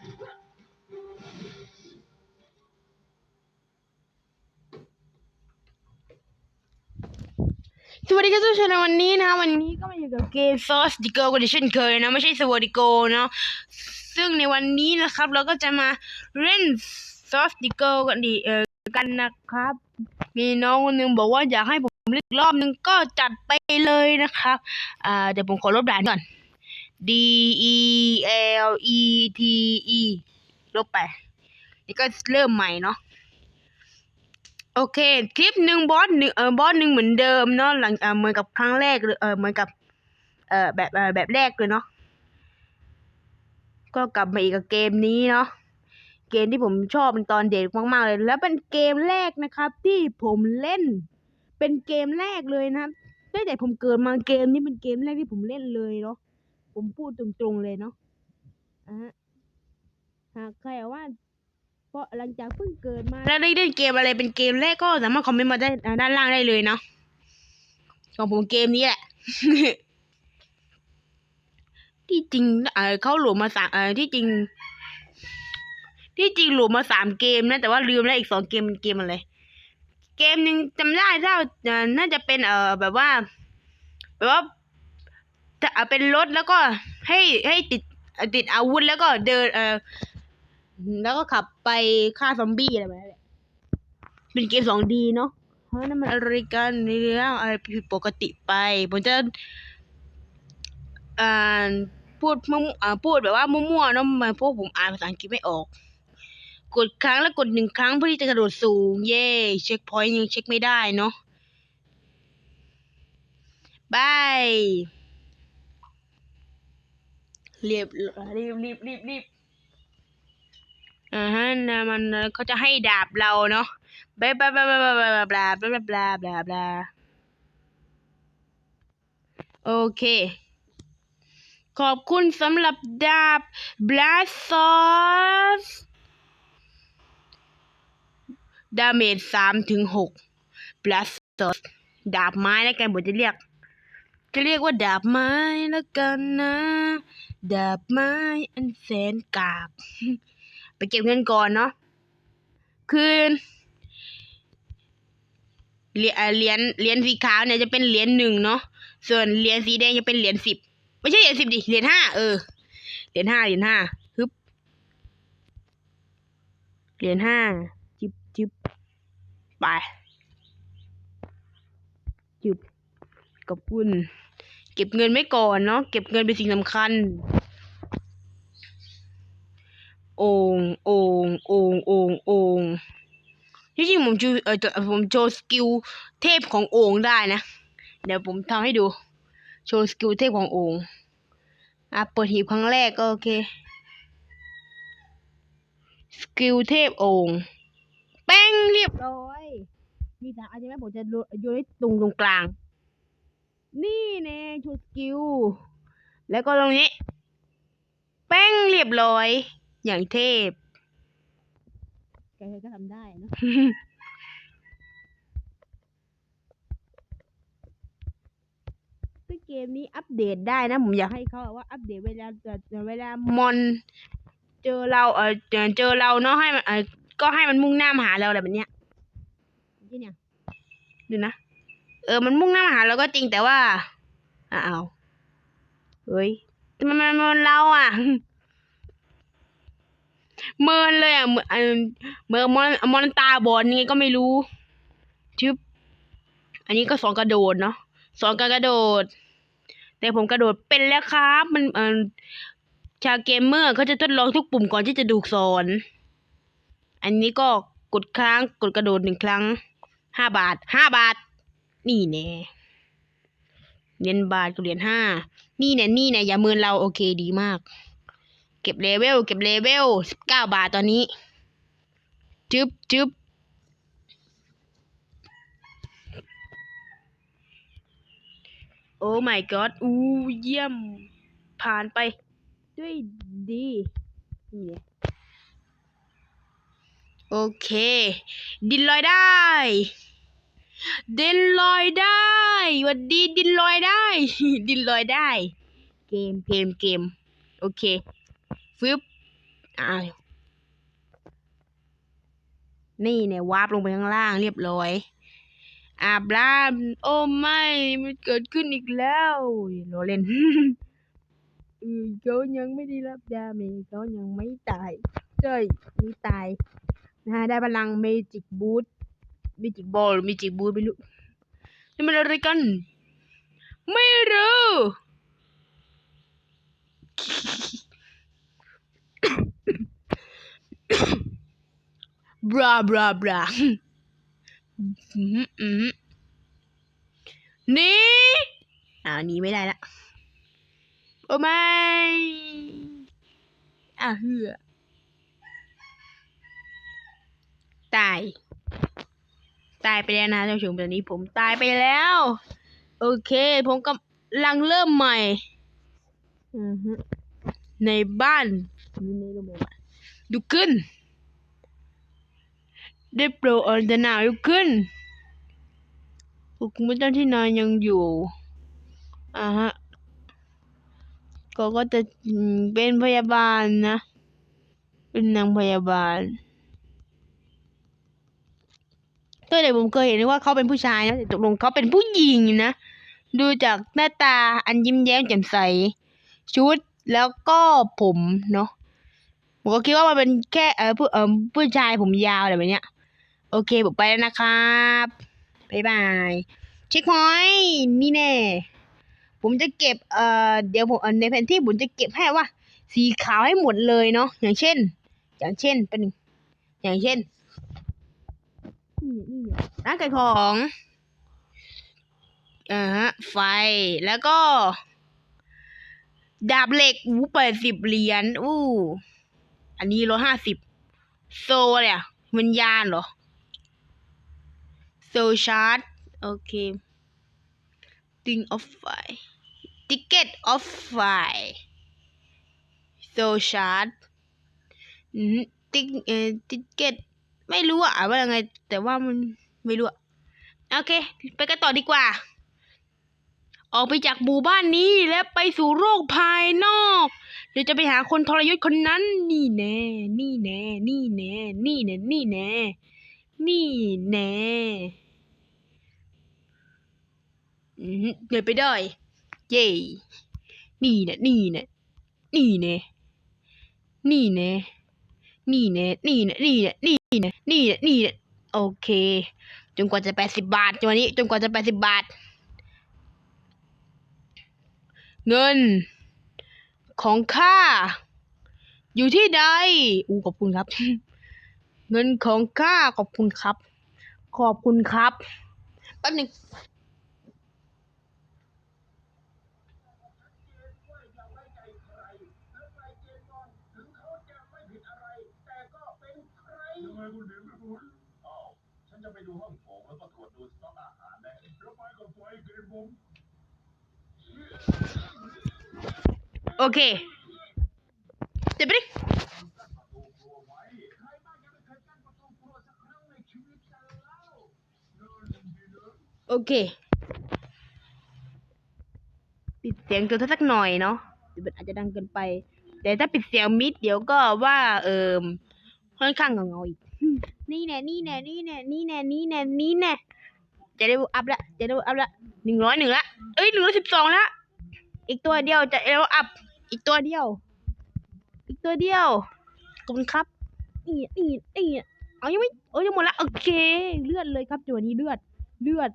สวัสดีครับทุกท่านวันนี้นะวันนี้ก็มาอยู่กับเกม Source d i g o กันเช่นเคยนะไม่ใช่ s w o r d i g o เนาะซึ่งในวันนี้นะครับ เราก็จะมาเล่น Source d i g o กันดีเออกันนะครับ มีน้องคนหนึงบอกว่าอยากให้ผมเล่นรอบนึงก็จัดไปเลยนะครับอ่าเดี๋ยวผมขอลบด่านก่อน D E L E T E ลบไป นี่ก็เริ่มใหม่เนาะ โอเค คลิปหนึ่งบอสหนึ่งเออบอสหนึ่งเหมือนเดิมเนาะหลังเออเหมือนกับครั้งแรกเลยเออเหมือนกับ เออแบบเออแบบแรกเลยเนาะ ก็กลับมาอีกกับเกมนี้เนาะ เกมที่ผมชอบเป็นตอนเด็กมากๆเลย แล้วเป็นเกมแรกนะครับ ที่ผมเล่น เป็นเกมแรกเลยนะครับตั้งแต่ผมเกิดมาเกมนี้เป็นเกมแรกที่ผมเล่นเลยเนาะ ผมพูดตรงๆเลยเนาะอะหากใครว่าเพราะหลังจากเพิ่งเกิดมา แล้วได้เล่นเกมอะไรเป็นเกมแรกก็สามารถคอมเมนต์มาได้ด้านล่างได้เลยเนาะของผมเกมนี้แหละ ที่จริงเออเขาโหลดมาสามเออที่จริง ที่จริงโหลดมาสามเกมนะแต่ว่าลืมแล้วอีกสองเกมเป็นเกมอะไรเกมหนึ่งจำได้ถ้าน่าจะเป็นเออแบบว่าแบบว่า จะเอาเป็นรถแล้วก็ให้ให้ติดติดอาวุธแล้วก็เดินเออแล้วก็ขับไปฆ่าซอมบี้อะไรแบบนั้นแหละเป็นเกมสองดีเนาะเพราะนั่นมันอะไรกันในเรื่องอะไรผิดปกติไปผมจะอ่าพูดมั่วอ่าพูดแบบว่ามั่วๆเนาะมาพวกผมอ่านภาษาอังกฤษไม่ออก กดครั้งแล้วกดหนึ่งครั้งเพื่อที่จะกระโดดสูง เย่เช็คพอยต์ยังเช็คไม่ได้เนาะบาย รีบรีบรีบรีบรีบอ่าฮะนะมันเขาจะให้ดาบเราเนาะบลาบลาบลาบลาบลาบลาบลาบลาบลาบลาบลาโอเค ขอบคุณสำหรับดาบ บลาซอสดาเมจสามถึงหกบลาซอสดาบไม้แล้วกันผมจะเรียก จะเรียกว่าดาบไม้แล้วกันนะ ดาบไม้อันแสนกากไปเก็บเงินก่อนเนาะคือเหรียญเหรียญเหรียญสีขาวเนี่ยจะเป็นเหรียญหนึ่งเนาะส่วนเหรียญสีแดงจะเป็นเหรียญสิบไม่ใช่เหรียญสิบดิเหรียญห้าเออเหรียญห้าเหรียญห้าฮึบเหรียญห้าจิบจิบไปจิบขอบคุณ ก็บเงินไว้ก่อนเนาะเก็บเงินเป็นสิ่งสำคัญ โอ่งโอ่งโอ่งโอ่งโอ่งที่จริงผมจูเออผมโชว์สกิลเทพของโอ่งได้นะ เดี๋ยวผมทำให้ดู โชว์สกิลเทพของโอ่งอะเปิดหีบครั้งแรกก็โอเค สกิลเทพโอ่งแป้งเรียบร้อยมีสามอันใช่ไหมผมจะโยนโยนตรงตรงกลาง นี่แน่โชว์สกิล แล้วก็ตรงนี้ แป้งเรียบร้อย อย่างเทพใครๆก็ทำได้นะ ซึ่งเกมนี้อัปเดตได้นะ ผมอยากให้เขาแบบว่าอัปเดตเวลาเวลามอน เจอเราเออเจอเจอเราเนาะให้มันเออก็ให้มันมุ่งหน้ามาหาเราอะไรแบบเนี้ยที่เนี่ยดูนะ เออ มันมุ่งหน้ามาหาเราก็จริงแต่ว่า อ้าว เฮ้ยทำไมมันมันเราอะ เมินเลยอะเหมือนเหมือนมอนมอนตาบอดยังไงก็ไม่รู้ชึบอันนี้ก็สอนกระโดดเนาะสอนการกระโดด แต่ผมกระโดดเป็นแล้วครับ มันเออชาวเกมเมอร์เขาจะทดลองทุกปุ่มก่อนที่จะดูสอน อันนี้ก็กดค้างกดกระโดดหนึ่งครั้งห้าบาทห้าบาท นี่แน่เหรียญบาทกับเหรียญห้า นี่แน่นี่แน่อย่าเมินเราโอเคดีมาก เก็บเลเวล เก็บเลเวลสิบเก้าบาทตอนนี้ จึ๊บจึ๊บโอ้ my god อู้เยี่ยม ผ่านไป ด้วยดีนี่โอเค ดินลอยได้ ดินลอยได้วันดีดินลอยได้ ดินลอยได้ เกมเกมเกมโอเคฟึบอ้านี่เนี่ยวาร์ปลงไปข้างล่างเรียบร้อยอาบน้ำโอ้ไม่มันเกิดขึ้นอีกแล้วโรเล่นเออเขายังไม่ได้รับดาเมจเขายังไม่ตายใช่ไม่ตายนะฮะได้พลังเมจิกบูท มจิบอลเมจิบูไม่รู้นี่มันอะไรกัน ไม่รู้บราบราบราอืมนี่อ่าหนี้ไม่ได้ละ โอ้ไม่อะเหือตาย ตายไปแล้วนะท่านผู้ชมตอนนี้ผมตายไปแล้ว โอเค ผมกำลังเริ่มใหม่อือฮึในบ้านนี่ในโรงพยาบาลดูขึ้น ได้โปรดอันตนาลุกขึ้นคุณไม่ต้องที่นอนยังอยู่อ่าฮะก็ก็จะอืมเป็นพยาบาลนะ เป็นนางพยาบาลก็ เลยผมเคยเห็นว่าเขาเป็นผู้ชายนะแต่ตกลงเขาเป็นผู้หญิงนะ ดูจากหน้าตาอันยิ้มแย้มแจ่มใส ชุดแล้วก็ผมเนาะผมก็คิดว่ามันเป็นแค่เออผู้เออผู้ชายผมยาวอะไรแบบเนี้ย โอเคผมไปแล้วนะครับบ๊ายบายเช็คพอยนี่แน่ผมจะเก็บเอ่อเดี๋ยวผมในแผนที่ผมจะเก็บให้ว่า สีขาวให้หมดเลยเนาะอย่างเช่น อย่างเช่นเป็นอย่างเช่น นี่นี่เนี่ยร้านขายของอ่าฮะ ไฟแล้วก็ ดาบเหล็กอู้แปดสิบเหรียญอู้อันนี้ร้อยห้าสิบโซอะไรอะวิญญาณเหรอ โซชาร์ดโอเค Thing of Fire Ticket of Fire So Chart อืมติ๊กเอ่อติเกต ไม่รู้อะอ่านว่ายังไง แต่ว่ามันไม่รู้อะโอเค ไปกันต่อดีกว่า ออกไปจากหมู่บ้านนี้และไปสู่โลกภายนอก เดี๋ยวจะไปหาคนทรยศคนนั้น นี่แน่ นี่แน่ นี่แน่ นี่แน่ นี่แน่ นี่แน่เดินไปได้ เย่นี่แน่ นี่แน่ นี่แน่ นี่แน่ นี่แน่ นี่แน่ นี่แน่ นี่แน่ นี่แน่นี่นะโอเค จนกว่าจะแปดสิบบาทจวันนี้ จนกว่าจะแปดสิบบาท เงิน ของข้าอยู่ที่ใดอู้ขอบคุณครับ เงินของข้าขอบคุณครับ ขอบคุณครับแป๊บหนึง ทำไมคุณถึงไม่พูดอ้าวฉันจะไปดูห้องโถงแล้วก็ตรวจดูสต็อกอาหารนะแล้วไปกับไฟเกรนผมโอเคเดี๋ยวไปดิประตูครัวไว้ใครบ้างยังไม่เคยกั้นประตูครัวสักครั้งในชีวิตกันเล่าเดินดีเดินโอเค ปิดเสียงตัวสักหน่อยเนาะเดี๋ยวมันอาจจะดังเกินไป แต่ถ้าปิดเสียงมิดเดี๋ยวก็ว่าเอิมค่อนข้างเงาๆอีก นี่แน่นี่แน่นี่แน่นี่แน่นี่แน่นี่แน่จะได้อัพละจะได้อัพละหนึ่งร้อยหนึ่งละเอ้ยหนึ่งร้อยสิบสองละอีกตัวเดียวจะเอลอัพอีกตัวเดียว อีกตัวเดียวขอบคุณครับอีอีอีเอายังไม่เอ้ยยังหมดละโอเค เลือดเลยครับจัวนี้เลือด เลือด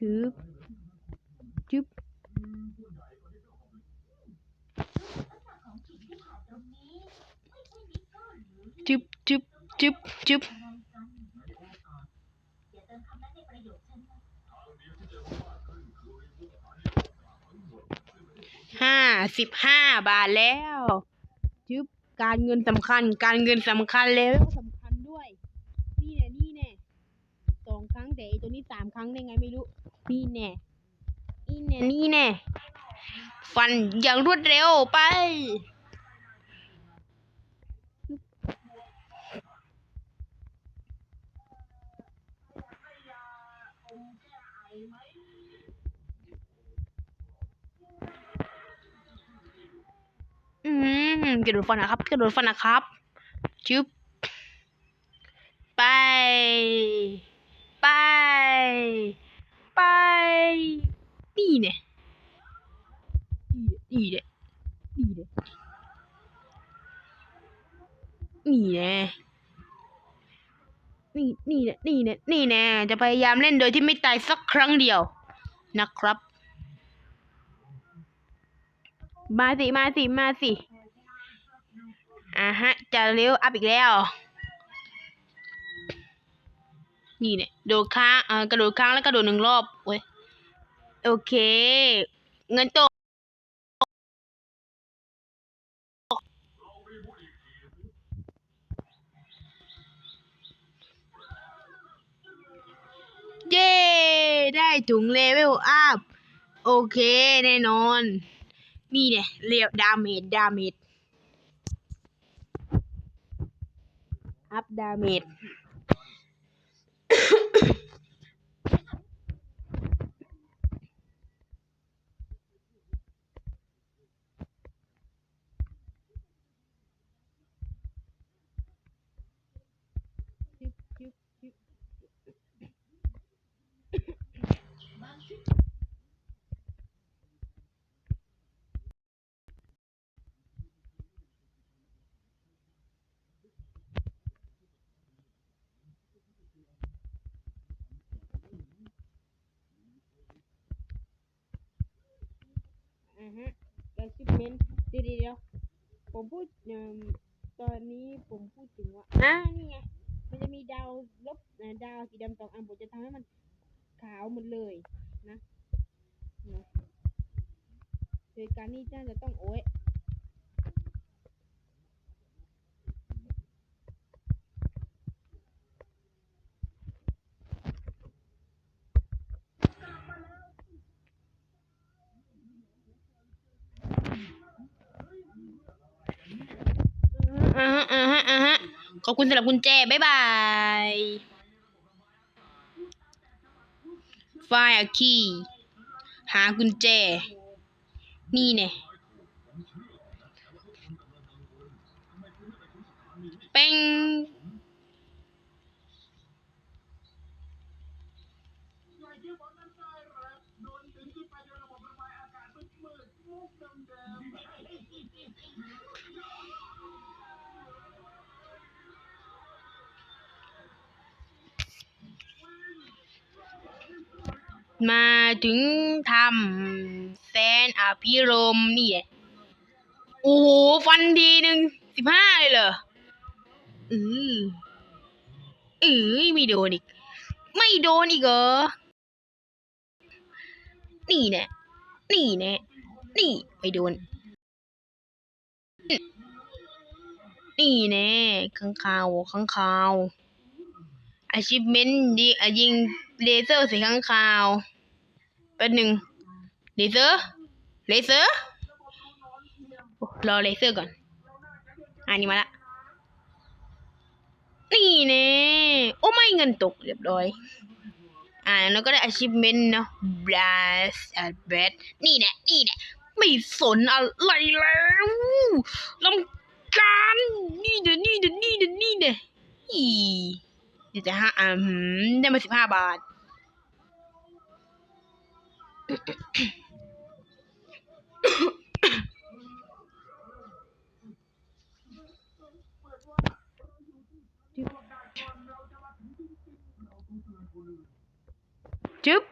ชึบชึบจึบจึบจึบจึบห้าสิบห้าบาทแล้วจึบการเงินสำคัญ การเงินสำคัญแล้วสำคัญด้วย นี่แน่นี่แน่สองครั้งแต่ไอ้ตัวนี้สามครั้งได้ไงไม่รู้ นี่แน่นี่แน่นี่แน่ฟันอย่างรวดเร็วไป อืมกระโดดฟันนะครับกระโดดฟันนะครับจุ๊บไป ไป ไป นี่เนี่ยนี่เนี่ยนี่เนี่ยนี่เนี่ยนี่นี่เนี่ยนี่เนี่ยนี่แน่จะพยายามเล่นโดยที่ไม่ตายสักครั้งเดียวนะครับ มาสิ มาสิ มาสิอ่าฮะ จะเร็วอัพอีกแล้ว นี่เนี่ยโดดค้างเออกระโดดค้างแล้วกระโดดหนึ่งรอบเว้ยโอเค เงินตกเย้ ได้ถุงเลเวลอัพ โอเค แน่นอน นี่เนี่ยเรียบดาเมจดาเมจอัพดาเมจ อ่าฮะการชิปเมนเดี๋ยวเดี๋ยวผมพูดเอ่อตอนนี้ผมพูดถึงว่าอ่านี่ไงมันจะมีดาวลบดาวสีดำสองอันผมจะทำให้มันขาวหมดเลยนะนะโดยการนี้น่าจะต้องโอ้ย อ่าฮะอ่าฮะอ่าฮะ ข อบคุณสำหรับกุญแจ บ๊ายบายไฟล์คีหากุญแจ นี่เนี่ยเป้ง มาถึงทำแซนอภิรมนี่แหละโอ้โห ฟันทีหนึ่งสิบห้าเลยเหรออืออือไม่โดนอีก ไม่โดนอีกเหรอ นี่แน่นี่แน่นี่ไม่โดน นี่แน่ข้างคาวข้างคาว อาชีพเมนยิงยิงเลเซอร์ส่ข้างคาวแป๊บหนึ่งเลเซอร์เลเซอร์รอเลเซอร์ก่อน อันนี้มาละ นี่แน่โอ้ไม่เงินตกเรียบร้อย อ่าแล้วก็ได้ achievement เนาะ blast at best นี่แหละนี่แหละไม่สนอะไรแล้วลำการ นี่เดี๋ยวนี่เดี๋ยวนี่เดี๋ยวนี่เดี๋ยวอี เจ็ดห้าอืมได้มาสิบห้าบาท จึ๊บ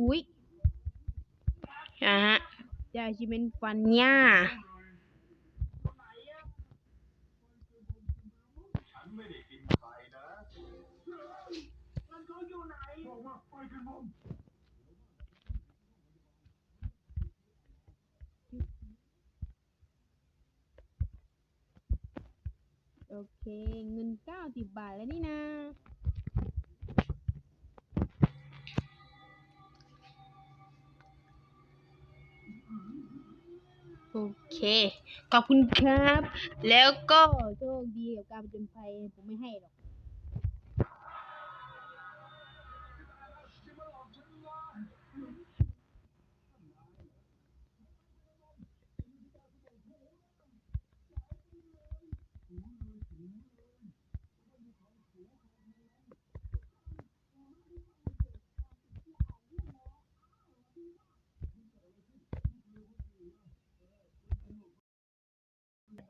อุ๊ยอ่าฮะ เป็นฟันหญาโอเค เงินเก้าสิบบาทแล้วนี่นะ โอเค ขอบคุณครับ แล้วก็โชคดีกับการผจนภัยผมไม่ให้หรอก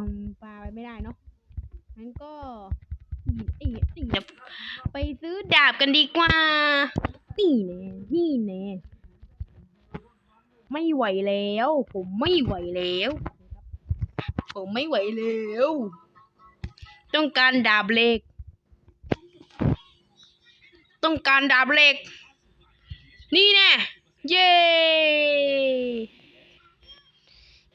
อืมปลาไปไม่ได้เนาะงั้นก็นี่นี่นี่ไปซื้อดาบกันดีกว่า นี่แน่นี่แน่ไม่ไหวแล้ว ผมไม่ไหวแล้ว ผมไม่ไหวแล้ว ต้องการดาบเหล็ก ต้องการดาบเหล็ก นี่แน่ เย้